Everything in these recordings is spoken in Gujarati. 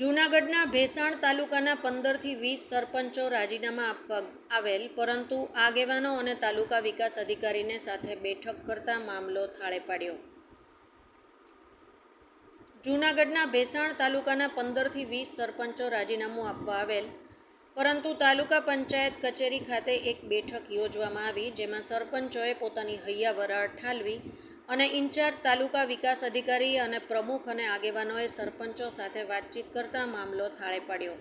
જૂનાગઢના ભેસાણ તાલુકાના પંદરથી વીસ સરપંચો રાજીનામા આપવા આવેલ, પરંતુ આગેવાનો અને તાલુકા વિકાસ અધિકારીને સાથે બેઠક કરતા મામલો થાળે પાડ્યો. જૂનાગઢના ભેસાણ તાલુકાના પંદરથી વીસ સરપંચો રાજીનામું આપવા આવેલ, પરંતુ તાલુકા પંચાયત કચેરી ખાતે એક બેઠક યોજવામાં આવી, જેમાં સરપંચોએ પોતાની હૈયાવરાળ ઠાલવી અને ઇન્ચાર્જ તાલુકા વિકાસ અધિકારી અને પ્રમુખ અને આગેવાનોએ સરપંચો સાથે વાતચીત કરતા મામલો થાળે પાડ્યો.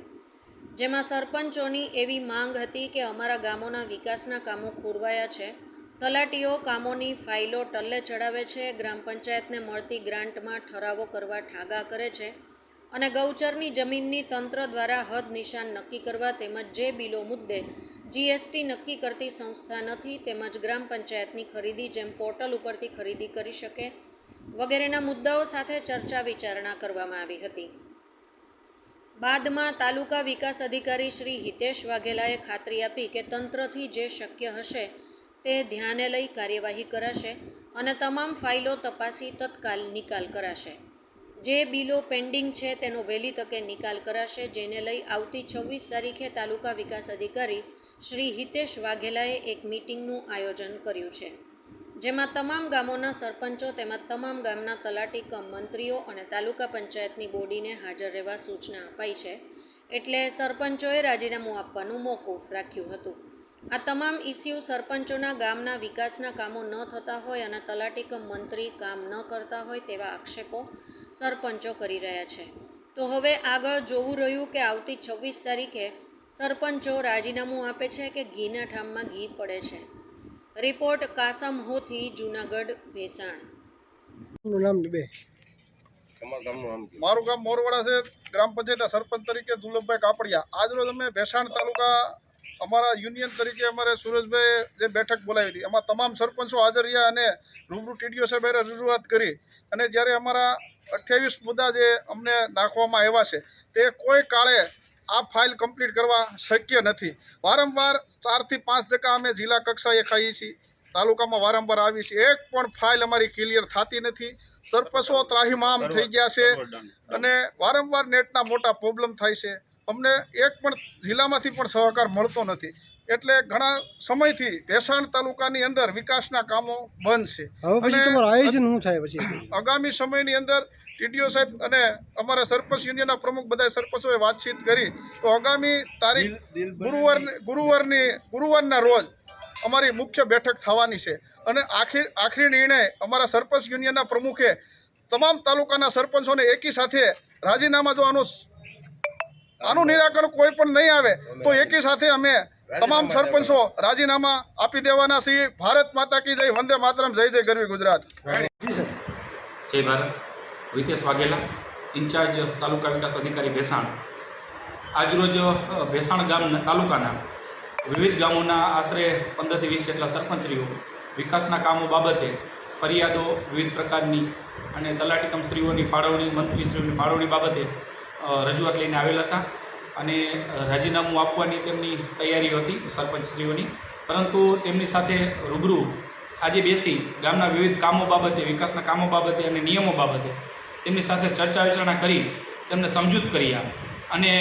જેમાં સરપંચોની એવી માંગ હતી કે અમારા ગામોના વિકાસના કામો ખોરવાયા છે, તલાટીઓ કામોની ફાઇલો ટલ્લે ચડાવે છે, ગ્રામ પંચાયતને મળતી ગ્રાન્ટમાં ઠરાવો કરવા ઠાગા કરે છે અને ગૌચરની જમીનની તંત્ર દ્વારા હદ નિશાન નક્કી કરવા તેમજ જે બિલો મુદ્દે જીએસટી નક્કી કરતી સંસ્થા નથી તેમજ ગ્રામ પંચાયતની ખરીદી જેમ પોર્ટલ ઉપરથી ખરીદી કરી શકે વગેરેના મુદ્દાઓ સાથે ચર્ચા વિચારણા કરવામાં આવી હતી. બાદમાં તાલુકા વિકાસ અધિકારી શ્રી હિતેશ વાઘેલાએ ખાતરી આપી કે તંત્રથી જે શક્ય હશે તે ધ્યાને લઈ કાર્યવાહી કરાશે અને તમામ ફાઇલો તપાસી તત્કાલ નિકાલ કરાશે. જે બિલો પેન્ડિંગ છે તેનો વહેલી તકે નિકાલ કરાશે, જેને લઈ આવતી છવ્વીસ તારીખે તાલુકા વિકાસ અધિકારી શ્રી હિતેશ વાઘેલાએ એક મિટિંગનું આયોજન કર્યું છે. જેમાં તમામ ગામોના સરપંચો તેમજ તમામ ગામના તલાટી કમ મંત્રીઓ અને તાલુકા પંચાયતની બોડીને હાજર રહેવા સૂચના અપાઈ છે. એટલે સરપંચોએ રાજીનામું આપવાનું મોકૂફ રાખ્યું હતું. આ તમામ ઇસ્યુ સરપંચોના ગામના વિકાસના કામો ન થતા હોય અને તલાટી કમ મંત્રી કામ ન કરતા હોય તેવા આક્ષેપો સરપંચો કરી રહ્યા છે. તો હવે આગળ જોવું રહ્યું કે આવતી છવ્વીસ તારીખે સરપંચો રાજીનામું આપે છે કે ઘીના ઠામમાં ઘી પડે છે. રિપોર્ટ કાસમ હોથી જૂનાગઢ ભેસાણ. નું નામ બે. તમારા ગામનું નામ કયો? મારું ગામ મોરવાડા છે. ગ્રામ પંચાયત સરપંચ તરીકે દુર્લભભાઈ કાપડિયા. આજરોજ અમે ભેસાણ તાલુકા અમારા યુનિયન તરીકે અમારે સુરજભાઈ જે બેઠક બોલાવી હતી એમાં તમામ સરપંચો હાજર રહ્યા અને રૂબરૂ ટીડીઓ સાહેબે રજૂઆત કરી. અને જ્યારે અમારા અઠ્યાવીસ મુદ્દા જે અમને નાખવામાં આવ્યા છે તે કોઈ કાળે આ ફાઇલ કમ્પ્લીટ કરવા શક્ય નથી. વારંવાર ચારથી પાંચ ટકા અમે જિલ્લા કક્ષાએ ખાઈએ છીએ તાલુકામાં વારંવાર આવી છે એક પણ ફાઇલ અમારી ક્લિયર થતી નથી. સરપંચો ત્રાહીમામ થઈ ગયા છે અને વારંવાર નેટના મોટા પ્રોબ્લેમ થાય છે. અમને એક પણ જિલ્લામાંથી પણ સહકાર મળતો નથી. એટલે ઘણા સમયથી ભેસાણ તાલુકાની અંદર વિકાસના કામો બંધ છે. અને આયોજન શું થાય પછી? આગામી સમયની અંદર ટીડીઓ સાહેબ અને અમારા સરપંચ યુનિયનના પ્રમુખ બધા સરપંચોએ વાતચીત કરી. તો આગામી તારીખ ગુરુવાર ગુરુવારની ગુરુવારના રોજ અમારી મુખ્ય બેઠક થવાની છે. અને આખી આખરી નિર્ણય અમારા સરપંચ યુનિયનના પ્રમુખે તમામ તાલુકાના સરપંચોને એકી સાથે રાજીનામા જો આનું આનું નિરાકરણ કોઈ પણ નહીં આવે તો એકી સાથે અમે તમામ સરપંચો રાજીનામા આપી દેવાના છીએ. ભારત માતા કી જય વંદે માતરમ જય જય ગરવી ગુજરાત. જય ભારત. વિતેશ વાઘેલા ઇન્ચાર્જ તાલુકા વિકાસ અધિકારી ભેસાણ. આજરોજ ભેસાણ ગામ તાલુકાના વિવિધ ગામોના આશરે પંદરથી વીસ જેટલા સરપંચશ્રીઓ વિકાસના કામો બાબતે ફરિયાદો વિવિધ પ્રકારની અને તલાટીકમશ્રીઓની ફાળવણી મંત્રીશ્રીઓની ફાળવણી બાબતે રજૂઆત લઈને આવેલા હતા અને રાજીનામું આપવાની તેમની તૈયારી હતી સરપંચશ્રીઓની. પરંતુ તેમની સાથે રૂબરૂ આજે બેસી ગામના વિવિધ કામો બાબતે, વિકાસના કામો બાબતે અને નિયમો બાબતે તેમની સાથે ચર્ચા વિચારણા કરી તેમને સમજૂત કર્યા અને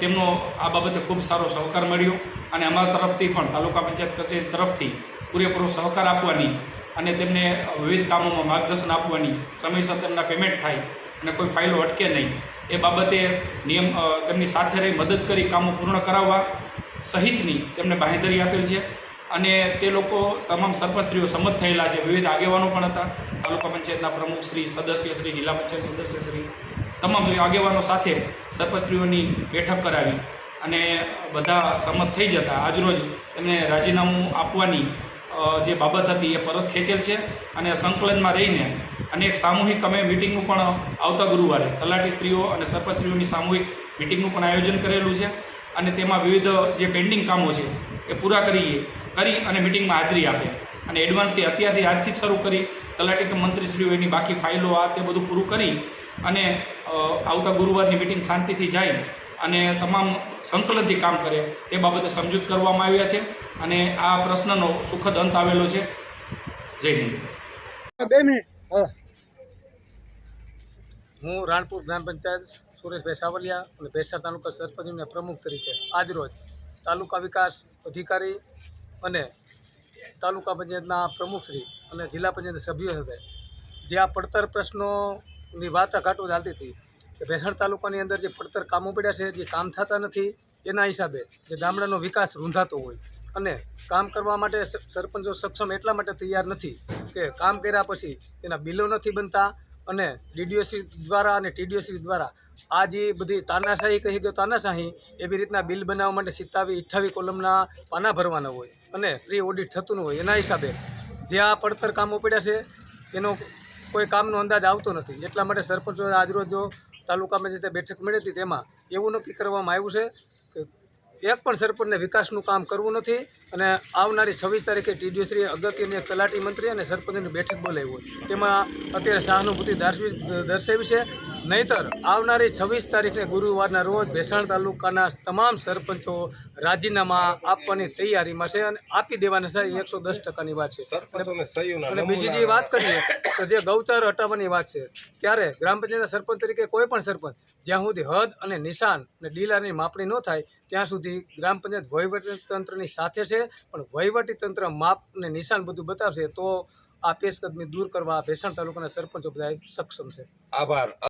તેમનો આ બાબતે ખૂબ સારો સહકાર મળ્યો અને અમારા તરફથી પણ તાલુકા પંચાયત કચેરી તરફથી પૂરેપૂરો સહકાર આપવાની અને તેમને વિવિધ કામોમાં માર્ગદર્શન આપવાની સમયસર તેમના પેમેન્ટ થાય અને કોઈ ફાઇલો અટકે નહીં. એ બાબતે નિયમ તેમની સાથે રહી મદદ કરી, કામો પૂર્ણ કરાવવા સહિતની તેમને બાંહેધરી આપેલ છે. અને તે લોકો તમામ સરપંચશ્રીઓ સંમત થયેલા છે. વિવિધ આગેવાનો પણ હતા. તાલુકા પંચાયતના પ્રમુખ શ્રી, સદસ્ય શ્રી, જિલ્લા પંચાયત સદસ્ય શ્રી, તમામ આગેવાનો સાથે સરપંચશ્રીઓની બેઠક કરાવી. અને બધા સંમત થઈ જતા. આજરોજ તેમને રાજીનામું આપવાની જે બાબત હતી એ પરત ખેંચેલ છે અને સંકલનમાં રહીને અને એક સામૂહિક અમે મિટિંગનું પણ આવતા ગુરુવારે તલાટી શ્રીઓ અને સરપંચશ્રીઓની સામૂહિક મિટિંગનું પણ આયોજન કરેલું છે અને તેમાં વિવિધ જે પેન્ડિંગ કામો છે એ પૂરા કરીએ કરી અને મિટિંગમાં હાજરી આપે. અને એડવાન્સથી અત્યારથી આજથી જ શરૂ કરી તલાટી મંત્રીશ્રીઓ એની બાકી ફાઇલો આ તે બધું પૂરું કરી અને આવતા ગુરુવારની મિટિંગ શાંતિથી જાય અને તમામ સંકલનથી કામ કરે તે બાબતે સમજૂત કરવામાં આવ્યા છે અને આ પ્રશ્નનો સુખદ અંત આવેલો છે. જય હિન્દ. બે મિનિટ. હા. હું રાણપુર ગ્રામ પંચાયત સુરેશભાઈ સાવલિયા અને ભેસાણ તાલુકા સરપંચના પ્રમુખ તરીકે આજરોજ તાલુકા વિકાસ અધિકારી અને તાલુકા પંચાયતના પ્રમુખશ્રી અને જિલ્લા પંચાયતના સભ્યો સાથે જે આ પડતર પ્રશ્નોની વાટાઘાટો ચાલતી હતી ભેસાણ તાલુકાની અંદર જે પડતર કામો પડ્યા છે, જે કામ થતા નથી, એના હિસાબે જે ગામડાનો વિકાસ રૂંધાતો હોય અને કામ કરવા માટે સરપંચો સક્ષમ એટલા માટે તૈયાર નથી કે કામ કર્યા પછી એના બિલો નથી બનતા અને ડીડીઓસી દ્વારા અને ટીડીઓસી દ્વારા આ જે બધી તાનાશાહી કહી ગયો તાનાશાહી, એવી રીતના બિલ બનાવવા માટે સિત્તાવી, અઠ્ઠાવી કોલમના પાના ભરવાના હોય અને પ્રી ઓડિટ થતું હોય. એના હિસાબે જે આ પડતર કામો પડ્યા છે, એનો કોઈ કામનો અંદાજ આવતો નથી. એટલા માટે સરપંચો આજરોજ જો તાલુકામાં જે બેઠક મળી હતી તેમાં એવું નક્કી કરવામાં આવ્યું છે કે એક પણ સરપંચને વિકાસનું કામ કરવું નથી અને આવનારી છવ્વીસ તારીખે ટીડીઓશ્રીએ અગત્યની તલાટી મંત્રી અને સરપંચની બેઠક બોલાવી તેમાં અત્યારે સહાનુભૂતિ દર્શવી દર્શાવી છે. નહીતર આવનારી છવ્વીસ તારીખે ગુરુવારના રોજ ભેસાણ તાલુકાના તમામ સરપંચો રાજીનામા આપવાની તૈયારીમાં છે અને આપી દેવાના છે. એકસો દસ ટકાની વાત છે. અને બીજી જે વાત કરીએ તો જે ગૌચર હટાવવાની વાત છે ત્યારે ગ્રામ પંચાયતના સરપંચ તરીકે કોઈ પણ સરપંચ જ્યાં સુધી હદ અને નિશાન અને ડીલાની માપણી ન થાય ત્યાં સુધી ગ્રામ પંચાયત વહીવટી તંત્રની સાથે છે. પણ વહીવટી તંત્ર માપ અને નિશાન બધું બતાવશે તો આ પેશકદમી દૂર કરવા ભેસાણ તાલુકાના સરપંચો બધા સક્ષમ છે. આભાર.